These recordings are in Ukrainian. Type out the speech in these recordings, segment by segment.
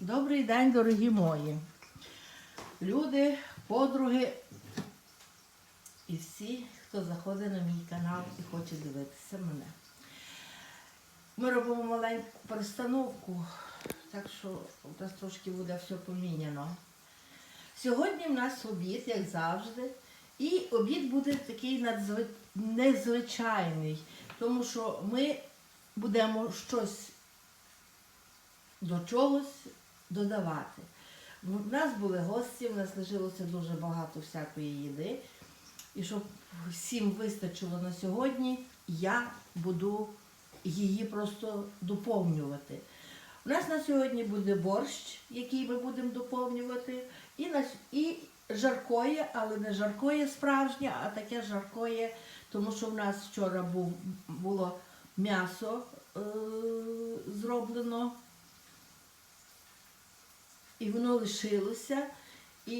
Добрий день, дорогі мої. Люди, подруги і всі, хто заходить на мій канал і хоче дивитися мене. Ми робимо маленьку перестановку, так що у нас трошки буде все поміняно. Сьогодні в нас обід, як завжди, і обід буде такий надзви... незвичайний, тому що ми будемо щось до чогось додавати. У нас були гості, в нас лишилося дуже багато всякої їди. І щоб всім вистачило на сьогодні, я буду її просто доповнювати. У нас на сьогодні буде борщ, який ми будемо доповнювати, і, на, і жаркоє, але не жаркоє справжнє, а таке жаркоє, тому що в нас вчора був, було м'ясо е- зроблено і воно лишилося. І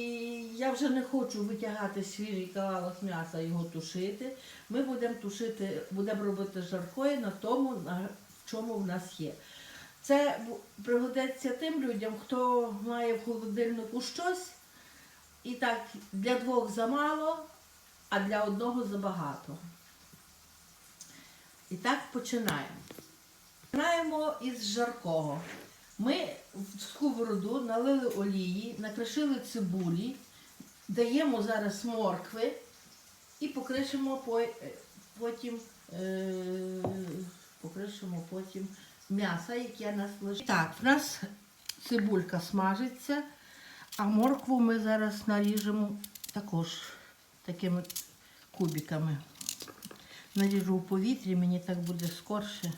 я вже не хочу витягати свіжий кавалок м'яса його тушити. Ми будемо тушити, будемо робити жаркою на тому, на чому в нас є. Це пригодиться тим людям, хто має в холодильнику щось, і так для двох замало, а для одного забагато. І так починаємо. Починаємо із жаркого. Ми в сковороду налили олії, накришили цибулі, даємо зараз моркви і покришимо е, потім, е, покришимо потім м'ясо, яке нас лежить. Так, в нас цибулька смажиться, а моркву ми зараз наріжемо також такими кубиками. Наріжу в повітрі, мені так буде скорше.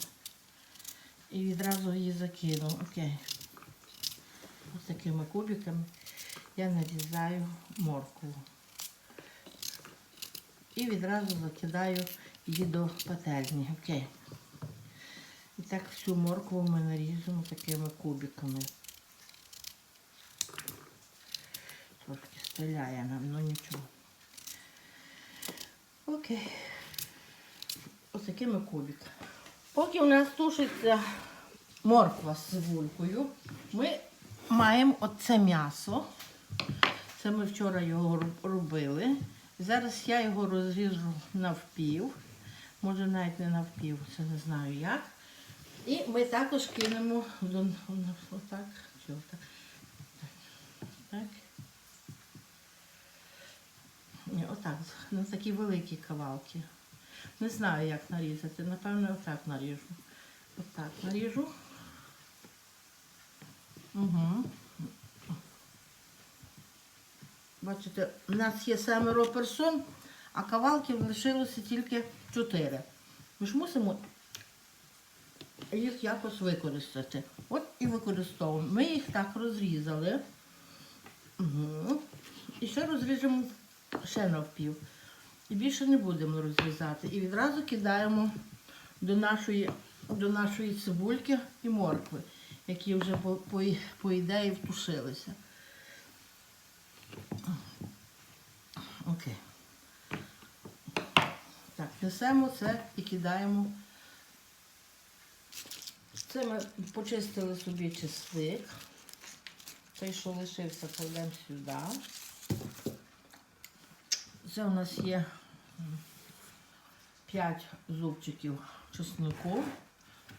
І відразу її закину. Окей. Ось такими кубиками я нарізаю моркву. І відразу закидаю її до пательні. Окей. І так всю моркву ми наріжемо такими кубиками. Трошки стріляє нам, ну нічого. Окей. Ось такими кубиками. Поки у нас тушиться морква з цибулькою, ми маємо оце м'ясо. Це ми вчора його робили. Зараз я його розріжу навпів. Може навіть не навпів, це не знаю як. І ми також кинемо отак, отак. Так. Отак, на такі великі кавалки. Не знаю, як нарізати. Напевно, отак наріжу. Отак наріжу. Угу. Бачите, у нас є семеро персон, а кавалків лишилося тільки чотири. Ми ж мусимо їх якось використати. От і використовуємо. Ми їх так розрізали. Угу. І ще розріжемо ще навпів. І більше не будемо розрізати. І відразу кидаємо до нашої, до нашої цибульки і моркви, які вже по, по, по ідеї втушилися. Окей. Так, несемо це і кидаємо. Це ми почистили собі чесник. Той, що лишився, кладемо сюди. Це у нас є 5 зубчиків чеснику.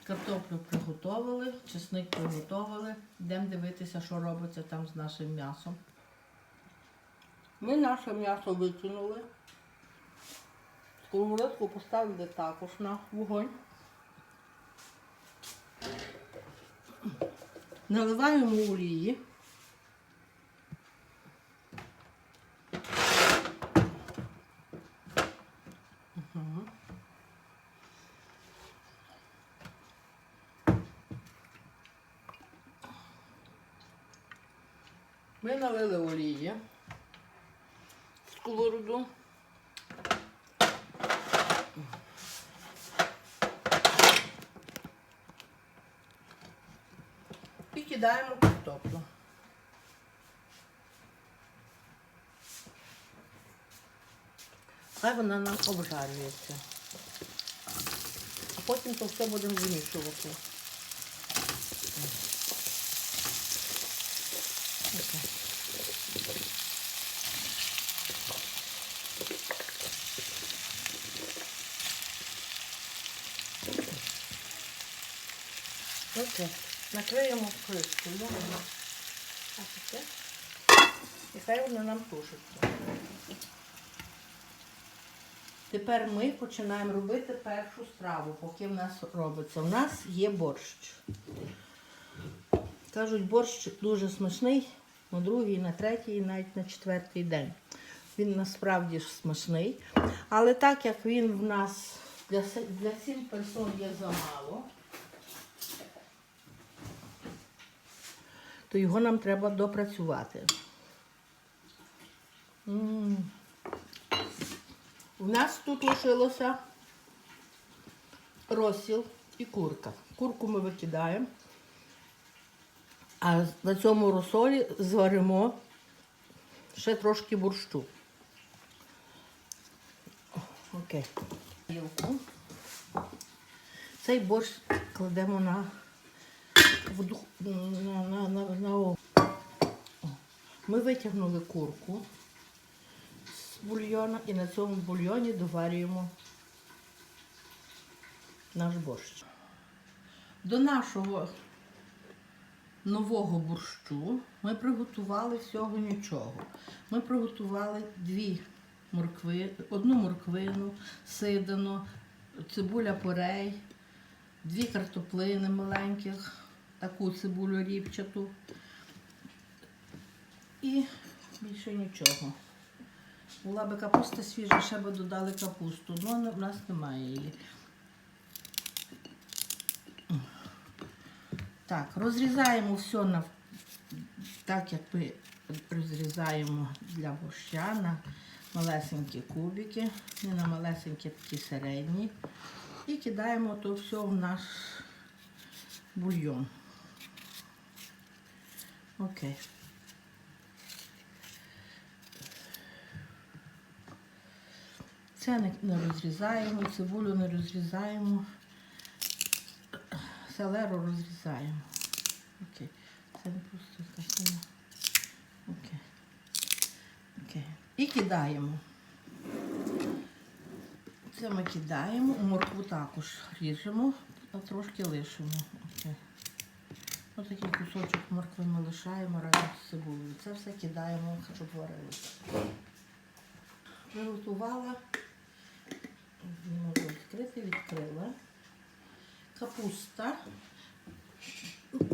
Картоплю приготовили, чесник приготовили. Йдемо дивитися, що робиться там з нашим м'ясом. Ми наше м'ясо викинули. Сковородку поставили також на вогонь. Наливаємо олії. Хай вона нам обжарюється. А потім то все будемо змішувати. Окей. Накриємо кришкою. І хай вона нам тушиться. Тепер ми починаємо робити першу страву, поки в нас робиться. У нас є борщ. Кажуть, борщ дуже смачний на другий, на третій, навіть на четвертий день. Він насправді ж смачний. Але так як він в нас для, для сім персон є замало, то його нам треба допрацювати. М. У нас тут лишилося розсіл і курка. Курку ми викидаємо, а на цьому розсолі зваримо ще трошки борщу. Окей. Цей борщ кладемо на, на, на, на, на. Ми витягнули курку з і на цьому бульйоні доварюємо наш борщ. До нашого нового борщу ми приготували всього нічого. Ми приготували дві моркви, одну морквину, сидану, цибуля порей, дві картоплини маленьких, таку цибулю ріпчату і більше нічого. Була би капуста свіжа, ще би додали капусту, але в нас немає її. Так, розрізаємо все на, так, як ми розрізаємо для борща на малесенькі кубики, не на малесенькі такі середні. І кидаємо то все в наш бульйон. Окей. Не, не розрізаємо, цибулю не розрізаємо, селеру розрізаємо. Окей. Це не просто картина. Окей. Окей. І кидаємо. Це ми кидаємо, моркву також ріжемо, а трошки лишимо. Окей. Ось такий кусочок моркви ми лишаємо разом з цибулею. Це все кидаємо, щоб варилося. Приготувала, не можу відкрити, відкрила. Капуста.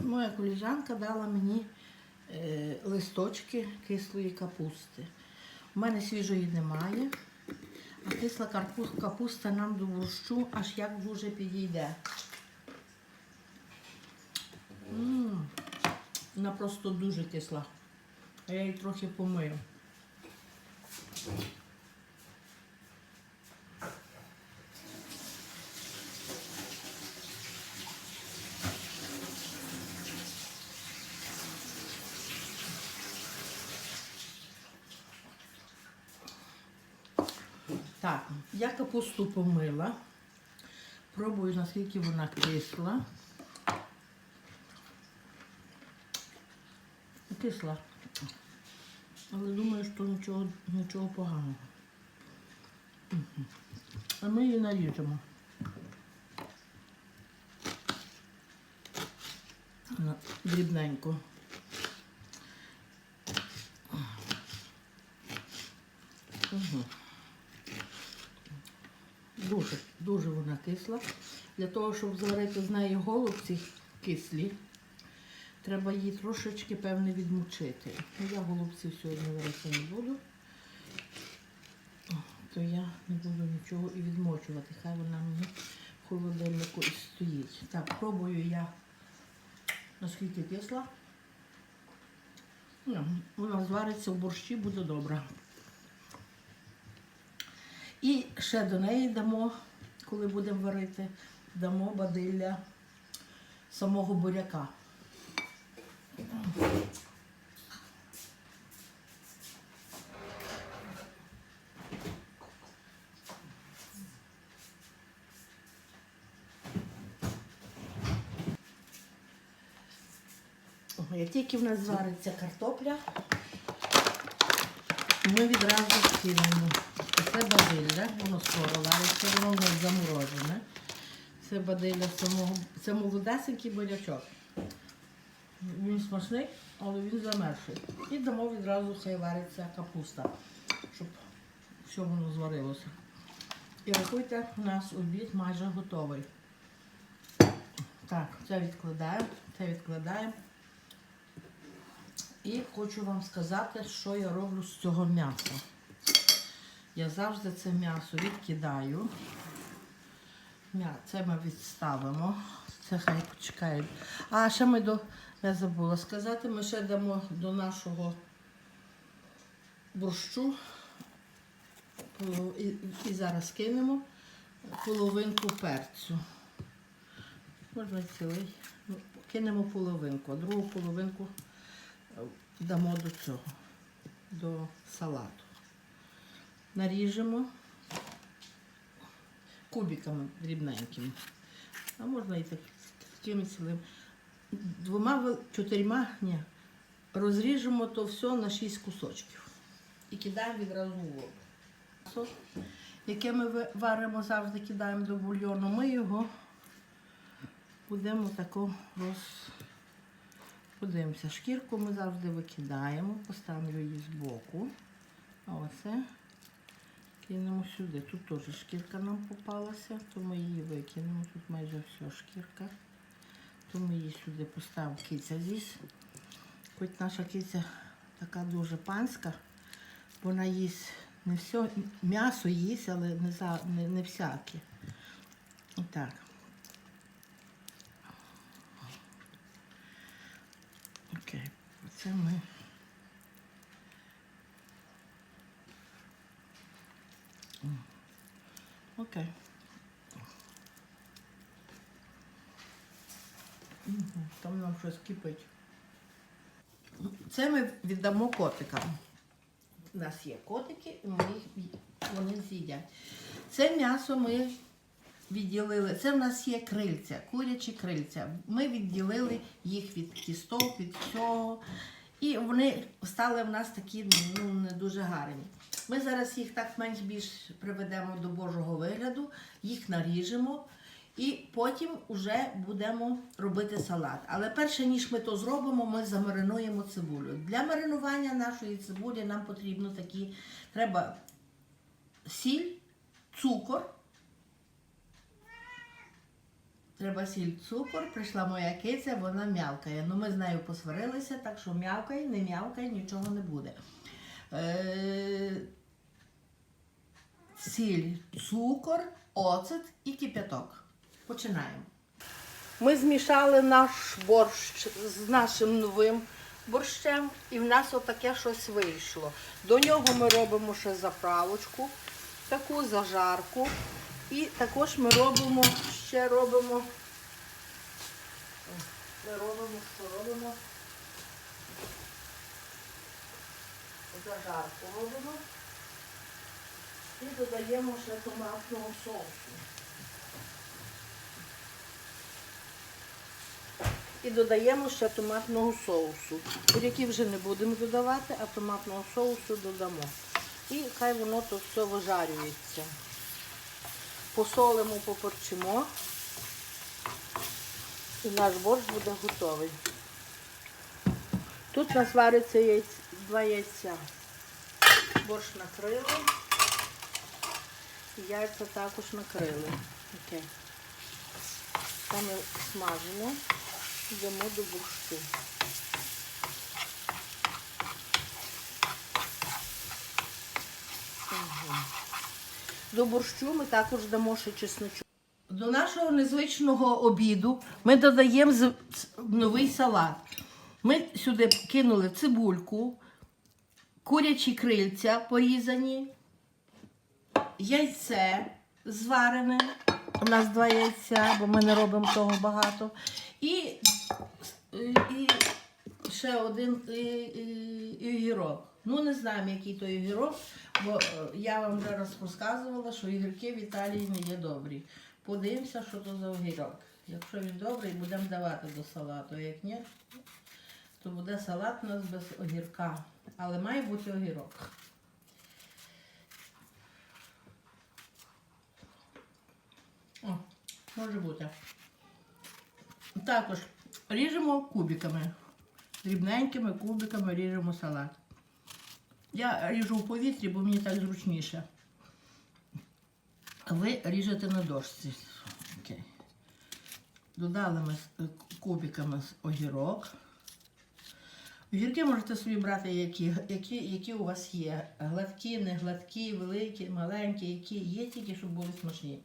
Моя коліжанка дала мені е, листочки кислої капусти. У мене свіжої немає, а кисла капуста нам до борщу аж як дуже підійде. Вона просто дуже кисла. А я її трохи помию. Так, я капусту помила. Пробую, наскільки вона кисла. Кисла. Але думаю, що нічого, нічого поганого. А ми її наріжемо. На- Дрібненько. Угу. Дуже, дуже вона кисла. Для того, щоб зварити з неї голубці кислі, треба її трошечки, певне, відмочити. Ну, я голубців сьогодні варити не буду, то я не буду нічого і відмочувати. Хай вона мені в холодильнику і стоїть. Так, пробую я, наскільки кисла. Вона звариться в борщі, буде добре. І ще до неї дамо, коли будемо варити, дамо бадилля самого буряка. Як тільки в нас звариться картопля, ми відразу кинемо. Це базилля, воно скоро вариться, воно в нас заморожене. Це самого. Це молодесенький бурячок. Він смачний, але він замерший. І дамо відразу хай вариться капуста, щоб все воно зварилося. І рахуйте, у нас обід майже готовий. Так, це відкладаємо, це відкладаємо. І хочу вам сказати, що я роблю з цього м'яса. Я завжди це м'ясо відкидаю. Це ми відставимо. Це хай почекає. А ще ми до. Я забула сказати, ми ще дамо до нашого борщу. І, зараз кинемо половинку перцю. Можна цілий. Ну, кинемо половинку, а другу половинку е, дамо до цього, до салату. Наріжемо кубиками дрібненькими. А можна і так, такими цілим. Двома чотирма ні, розріжемо то все на шість кусочків. І кидаємо відразу в воду. Яке ми варимо, завжди кидаємо до бульйону. Ми його будемо тако роз... Подивимося, шкірку ми завжди викидаємо, поставлю її збоку. А оце кинемо сюди. Тут теж шкірка нам попалася, то ми її викинемо. Тут майже все шкірка. То ми її сюди поставимо киця з'їсть. Хоч наша киця така дуже панська, вона їсть не все, м'ясо їсть, але не, за, не, не всяке. І так. Окей, це ми. Окей. Там нам щось кипить. Це ми віддамо котикам. У нас є котики, і ми їх, вони з'їдять. Це м'ясо ми відділили. Це в нас є крильця, курячі крильця. Ми відділили їх від кісток, від всього. І вони стали в нас такі ну, не дуже гарні. Ми зараз їх так менш-більш приведемо до Божого вигляду, їх наріжемо. І потім вже будемо робити салат. Але перше, ніж ми то зробимо, ми замаринуємо цибулю. Для маринування нашої цибулі нам потрібно такі, треба сіль, цукор. Треба сіль, цукор. Прийшла моя киця, вона м'явкає. Ну ми з нею посварилися, так що м'явкає, не м'явкає, нічого не буде. Е- сіль, цукор, оцет і кип'яток. Починаємо. Ми змішали наш борщ з нашим новим борщем, і в нас отаке щось вийшло. До нього ми робимо ще заправочку, таку зажарку. І також ми робимо, ще робимо. Ми робимо, що робимо? Зажарку робимо. І додаємо ще томатного соусу. І додаємо ще томатного соусу. Буряки вже не будемо додавати, а томатного соусу додамо. І хай воно то все вижарюється. Посолимо, поперчимо. І наш борщ буде готовий. Тут у нас вариться яйця, два яйця. Борщ накрили. І яйця також накрили. Окей. Ми смажимо. Йдемо до борщу. До борщу ми також дамо ще чесночок. До нашого незвичного обіду ми додаємо новий салат. Ми сюди кинули цибульку, курячі крильця порізані, яйце зварене. У нас два яйця, бо ми не робимо того багато. І, і ще один і, і, і огірок. Ну, не знаємо, який то огірок, бо е, я вам вже раз розказувала, що огірки в Італії не є добрі. Подивимося, що то за огірок. Якщо він добрий, будемо давати до салату. Як ні, то буде салат у нас без огірка. Але має бути огірок. О, Може бути. Також ріжемо кубиками. Дрібненькими кубиками ріжемо салат. Я ріжу в повітрі, бо мені так зручніше. Ви ріжете на дошці. Окей. Додали ми е, кубиками огірок. Огірки можете собі брати, які, які, які у вас є. Гладкі, не гладкі, великі, маленькі, які є, тільки щоб були смачні.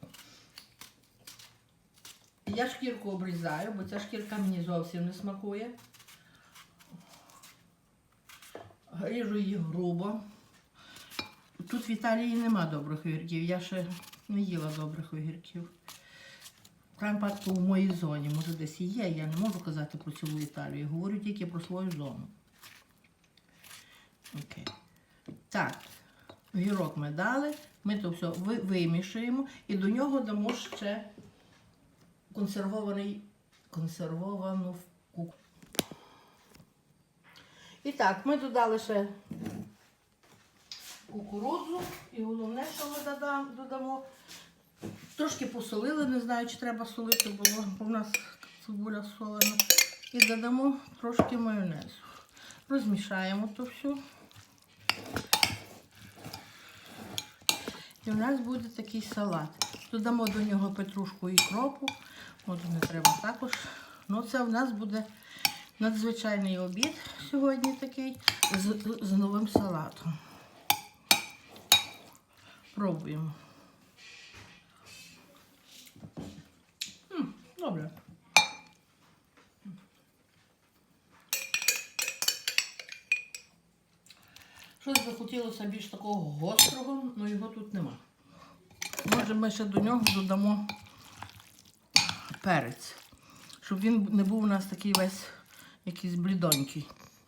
Я шкірку обрізаю, бо ця шкірка мені зовсім не смакує. Ріжу її грубо. Тут в Італії нема добрих огірків. Я ще не їла добрих огірків. В крайньому випадку в моїй зоні, може десь і є, я не можу казати про цілу Італію. Говорю тільки про свою зону. Окей. Так, огірок ми дали, ми то все ви- вимішуємо і до нього дамо ще консервований, консервовану. І так, ми додали ще кукурудзу і головне, що ми додамо. Трошки посолили, не знаю, чи треба солити, бо, в нас цибуля солена. І додамо трошки майонезу. Розмішаємо то все. І в нас буде такий салат. Додамо до нього петрушку і кропу. Може не треба також. Ну це в нас буде надзвичайний обід сьогодні такий з, з новим салатом. Пробуємо. Добре. Щось би хотілося більш такого гострого, але його тут нема. Може, ми ще до нього додамо перець, щоб він не був у нас такий весь якийсь блідонький.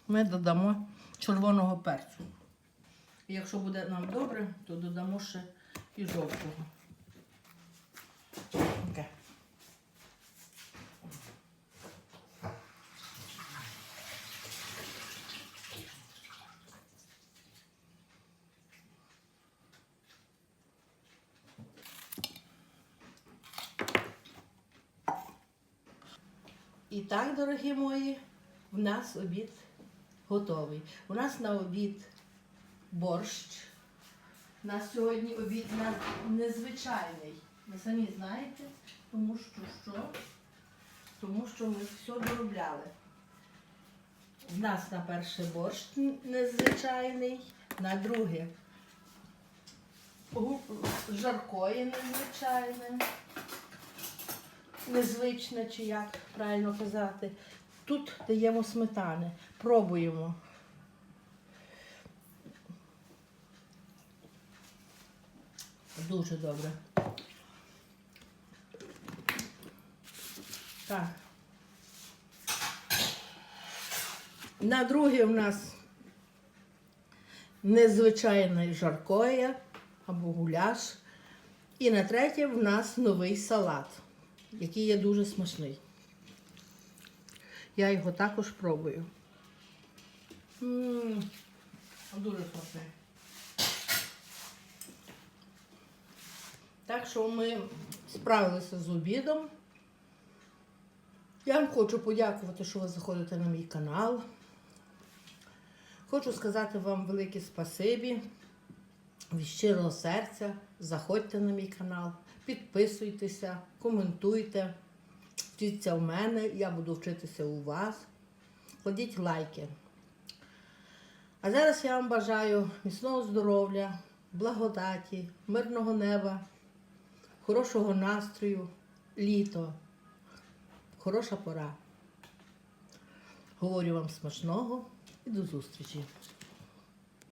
Ми додамо червоного перцю. Якщо буде нам добре, то додамо ще і жовтого. Окей. І так, дорогі мої, в нас обід готовий. У нас на обід борщ. У нас сьогодні обід незвичайний. Ви самі знаєте, тому що що? Тому що ми все доробляли. В нас на перше борщ незвичайний, на друге жаркоє незвичайне незвичне, чи як правильно казати. Тут даємо сметани. Пробуємо. Дуже добре. Так. На друге в нас незвичайне жаркоє або гуляш. І на третє в нас новий салат, який є дуже смачний. Я його також пробую. М, Дуже смачний. Так що ми справилися з обідом. Я вам хочу подякувати, що ви заходите на мій канал. Хочу сказати вам велике спасибі від щирого серця. Заходьте на мій канал, підписуйтеся, коментуйте, вчіться в мене, я буду вчитися у вас. Кладіть лайки. А зараз я вам бажаю міцного здоров'я, благодаті, мирного неба, хорошого настрою, літо, хороша пора. Говорю вам смачного і до зустрічі!